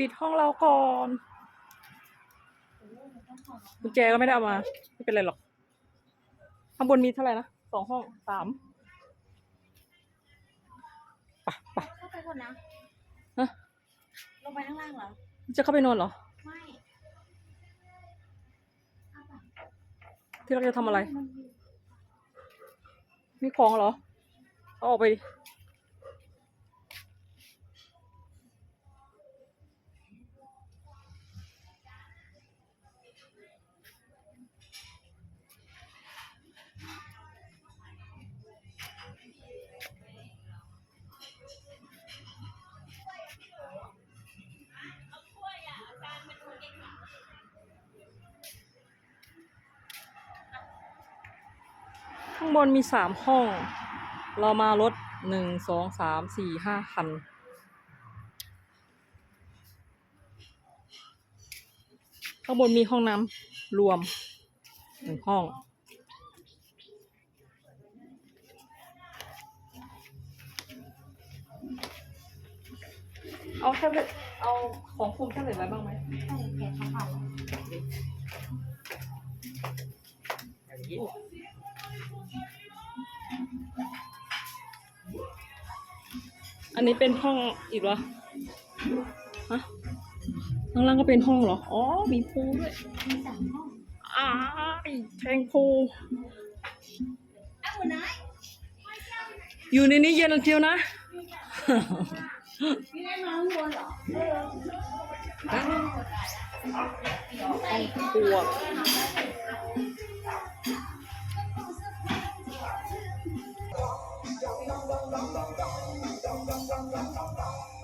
ปิดห้องเราก่อนกุญแจก็ไม่ได้เอามา ไม่เป็นไรหรอก ข้างบนมีเท่าไหร่นะสองห้องสามไปไปเข้าไปก่อนนะฮะลงไปข้างล่างเหรอ จะเข้าไปนอนเหรอ ไม่เอาไปที่เราจะทำอะไร มีของเหรอ เอาออกไปดิ ข้างบนมีสามห้อง เรามารถหนึ่งสองสามสี่ห้าคัน ข้างบนมีห้องน้ำรวมหนึ่งห้อง เอาแท็บเล็ตเอาของคุมแท็บเล็ตไว้บ้างไหมใช่แกะเขาเผา อันนี้เป็นห้องอีกเหรอ ฮะข้างล่างก็เป็นห้องเหรอ อ๋อ มีพูด้วยมีสามห้องอ้ายแทงพูลอ้อยู่ในนี้เย็นเจียวนะพี่ได้น้องวัวเหรอกลัว